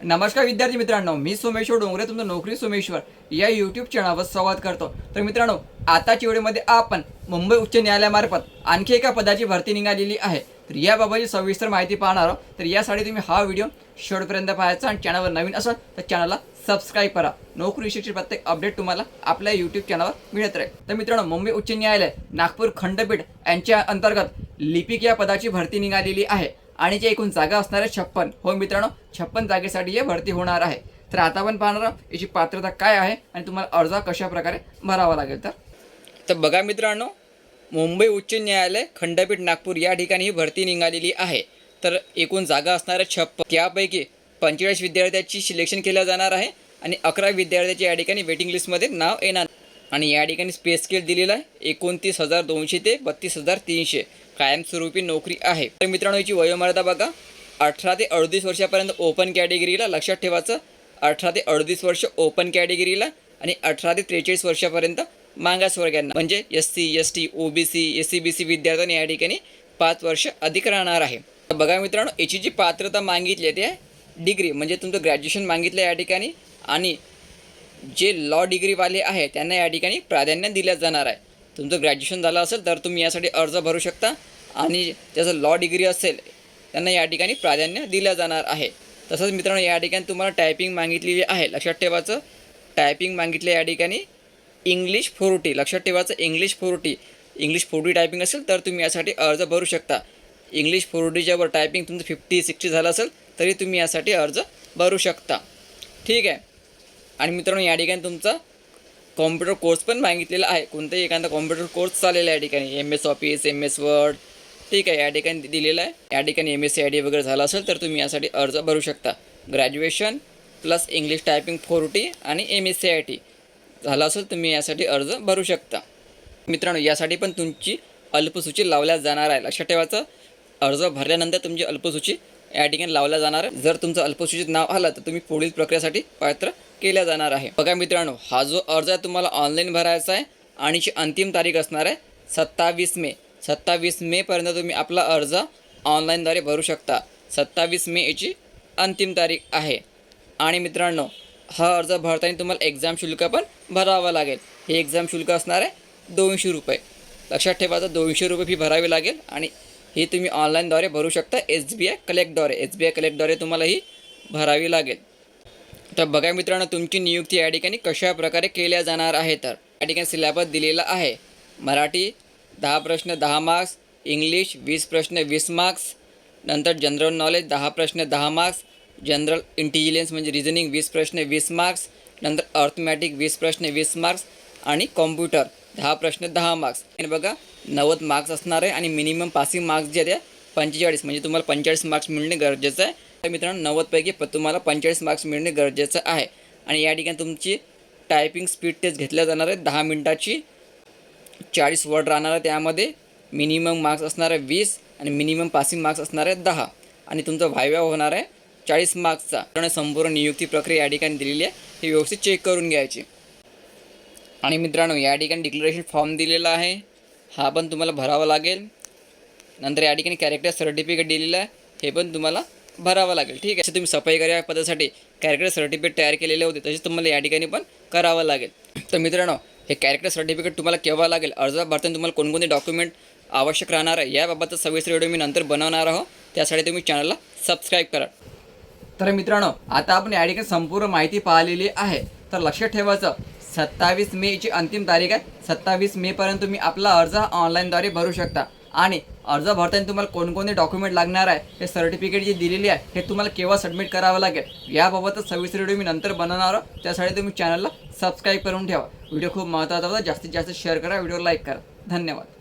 नमस्कार विद्यार्थी मित्रांनो मी सोमेश्वर डोंगरे तुमचं नोकरी सोमेश्वर या यूट्यूब चॅनलवर संवाद करतो. तर मित्रांनो आताच्या व्हिडिओमध्ये आपण मुंबई उच्च न्यायालयामार्फत आणखी एका पदाची भरती निघालेली आहे. तर याबाबतची सविस्तर माहिती पाहणार आहोत. तर यासाठी तुम्ही हा व्हिडिओ शेवटपर्यंत पाहायचा आणि चॅनलवर नवीन असाल तर चॅनलला सबस्क्राईब करा. नोकरी विषयीची प्रत्येक अपडेट तुम्हाला आपल्या यूट्यूब चॅनलवर मिळत राहील. तर मित्रांनो मुंबई उच्च न्यायालय नागपूर खंडपीठ यांच्या अंतर्गत लिपिक या पदाची भरती निघालेली आहे. आणि जे एकूण जागा असणार आहे छप्पन. हो मित्रांनो छप्पन जागेसाठी हे भरती होणार आहे. तर आता आपण पाहणार आहोत याची पात्रता काय आहे आणि तुम्हाला अर्ज कशा प्रकारे भरावा लागेल तर? तर बघा मित्रांनो मुंबई उच्च न्यायालय खंडपीठ नागपूर या ठिकाणी ही भरती निघालेली आहे. तर एकूण जागा असणाऱ्या छप्प छप्पन. त्यापैकी पंचेचाळीस विद्यार्थ्याची सिलेक्शन केलं जाणार आहे आणि अकरा विद्यार्थ्याची या ठिकाणी वेटिंग लिस्टमध्ये नाव येणार. आणि या ठिकाणी स्पेस स्केल दिलेला आहे एकोणतीस हजार दोनशे ते बत्तीस हजार तीनशे. कायमस्वरूपी नोकरी आहे. तर मित्रांनो याची वयोमर्यादा बघा. अठरा ते अडतीस वर्षापर्यंत ओपन कॅटेगरीला लक्षात ठेवायचं. अठरा ते अडतीस वर्ष ओपन कॅटेगरीला आणि अठरा ते त्रेचाळीस वर्षापर्यंत मागासवर्गांना म्हणजे S C S T O B C S C B C विद्यार्थ्यांनी या ठिकाणी पाच वर्ष अधिक राहणार आहे. तर बघा मित्रांनो याची जी पात्रता मागितली आहे ते डिग्री म्हणजे तुमचं ग्रॅज्युएशन मागितलं या ठिकाणी आणि जे लॉ डिग्रीवाले आहे त्यांना या ठिकाणी प्राधान्य दिलं जाणार आहे. तुमचं ग्रॅज्युएशन झालं असेल तर तुम्ही यासाठी अर्ज भरू शकता. आणि ज्याचं लॉ डिग्री असेल त्यांना या ठिकाणी प्राधान्य दिलं जाणार आहे. तसंच मित्रांनो या ठिकाणी तुम्हाला टायपिंग मागितलेली आहे. लक्षात ठेवायचं टायपिंग मागितलं या ठिकाणी इंग्लिश फोर्टी लक्षात ठेवायचं English forty English forty typing असेल तर तुम्ही यासाठी अर्ज भरू शकता. इंग्लिश फोर्टीच्यावर टायपिंग तुमचं फिफ्टी सिक्स्टी झालं असेल तरी तुम्ही यासाठी अर्ज भरू शकता. ठीक आहे. आणि मित्रांनो या ठिकाणी तुमचा कॉम्प्युटर कोर्स पण मागितलेला आहे. कोणताही एखादा कॉम्प्युटर कोर्स चाललेला आहे या ठिकाणी. M S office M S word ठीक आहे या ठिकाणी दिलेलं आहे. या ठिकाणी M S C I D वगैरे झाला असेल तर तुम्ही यासाठी अर्ज भरू शकता. Graduation plus English typing forty आणि M S C I T झाला असेल तुम्ही यासाठी अर्ज भरू शकता. मित्रांनो यासाठी पण तुमची अल्पसूची लावल्या जाणार आहे. लक्षात ठेवायचं अर्ज भरल्यानंतर तुमची अल्पसूची या ठिकाणी लावल्या जाणार आहे. जर तुमचं अल्पसूचित नाव आलं तर तुम्ही पुढील प्रक्रियेसाठी पात्र केल्या जाणार आहे. बघा मित्रांनो हा जो अर्ज आहे तुम्हाला ऑनलाईन भरायचा आहे आणि अंतिम तारीख असणार आहे सत्तावीस मे. सत्तावीस मेपर्यंत तुम्ही आपला अर्ज ऑनलाईनद्वारे भरू शकता. सत्तावीस मे याची अंतिम तारीख आहे. आणि मित्रांनो हा अर्ज भरताना तुम्हाला एक्झाम शुल्क पण भरावं लागेल. हे एक्झाम शुल्क असणार आहे दोनशे रुपये. लक्षात ठेवायचं दोनशे रुपये फी भरावी लागेल आणि हे तुम्ही ऑनलाईनद्वारे भरू शकता. एस बी आय कलेक्टद्वारे एस बी आय कलेक्टद्वारे तुम्हाला ही भरावी लागेल. तर बघा मित्रांनो तुमची नियुक्ती या ठिकाणी कशा प्रकारे केल्या जाणार आहे? तर या ठिकाणी सिलेबस दिलेला आहे. मराठी दहा प्रश्न दहा मार्क्स इंग्लिश वीस प्रश्न वीस मार्क्स नंतर जनरल नॉलेज दहा प्रश्न दहा मार्क्स जनरल इंटेलिजन्स म्हणजे रिझनिंग वीस प्रश्न वीस मार्क्स नंतर अर्थमॅटिक वीस प्रश्न वीस मार्क्स आणि कॉम्प्युटर दहा प्रश्न दहा मार्क्स आणि बघा नव्वद मार्क्स असणार आहे आणि मिनिमम पासिंग मार्क्स जे आहेत पंचेचाळीस. म्हणजे तुम्हाला पंचेचाळीस मार्क्स मिळणे गरजेचं आहे. तर मित्रांनो नव्वदपैकी प तुम्हाला पंचेचाळीस मार्क्स मिळणे गरजेचं आहे. आणि या ठिकाणी तुमची टायपिंग स्पीड टेस्ट घेतल्या जाणार आहे. दहा मिनटाची चाळीस वर्ड राहणार आहे. त्यामध्ये मिनिमम मार्क्स असणार आहे वीस आणि मिनिमम पासिंग मार्क्स असणार आहे दहा. आणि तुमचा व्हायव्या होणार आहे चाळीस मार्क्सचा कारण संपूर्ण नियुक्ती प्रक्रिया या ठिकाणी दिलेली आहे. हे व्यवस्थित चेक करून घ्यायची. आणि मित्रांनो या ठिकाणी डिक्लरेशन फॉर्म दिलेला आहे. हा पण तुम्हाला भरावा लागेल. नंतर या ठिकाणी कॅरेक्टर सर्टिफिकेट दिलेलं आहे. हे पण तुम्हाला भरावं लागेल. ठीक आहे? तुम्ही सफाई या पदासाठी. कॅरेक्टर सर्टिफिकेट तयार केलेले होते तसेच तुम्हाला या ठिकाणी पण करावं लागेल. तर मित्रांनो हे कॅरेक्टर सर्टिफिकेट तुम्हाला केव्हा लागेल? अर्ज भरताना तुम्हाला कोणकोणते डॉक्युमेंट आवश्यक राहणार आहे? याबाबतचा सविस्तर व्हिडिओ मी नंतर बनवणार आहोत. त्यासाठी तुम्ही चॅनलला सबस्क्राईब करा. तर मित्रांनो आता आपण या ठिकाणी संपूर्ण माहिती पाहिलेली आहे. तर लक्षात ठेवायचं सत्तावीस मेची अंतिम तारीख आहे. सत्तावीस मेपर्यंत तुम्ही आपला अर्ज ऑनलाईनद्वारे भरू शकता. आणि अर्ज भरताना तुम्हाला कोणकोणते डॉक्युमेंट लागणार आहे हे सर्टिफिकेट जे दिलेली आहे हे तुम्हाला केव्हा सबमिट करावं लागेल याबाबतच सविस्तर व्हिडिओ मी नंतर बनवणार आहोत. त्यासाठी तुम्ही चॅनलला सबस्क्राईब करून ठेवा. व्हिडिओ खूप महत्त्वाचा होता. जास्तीत जास्त शेअर करा व्हिडिओ लाईक करा. धन्यवाद.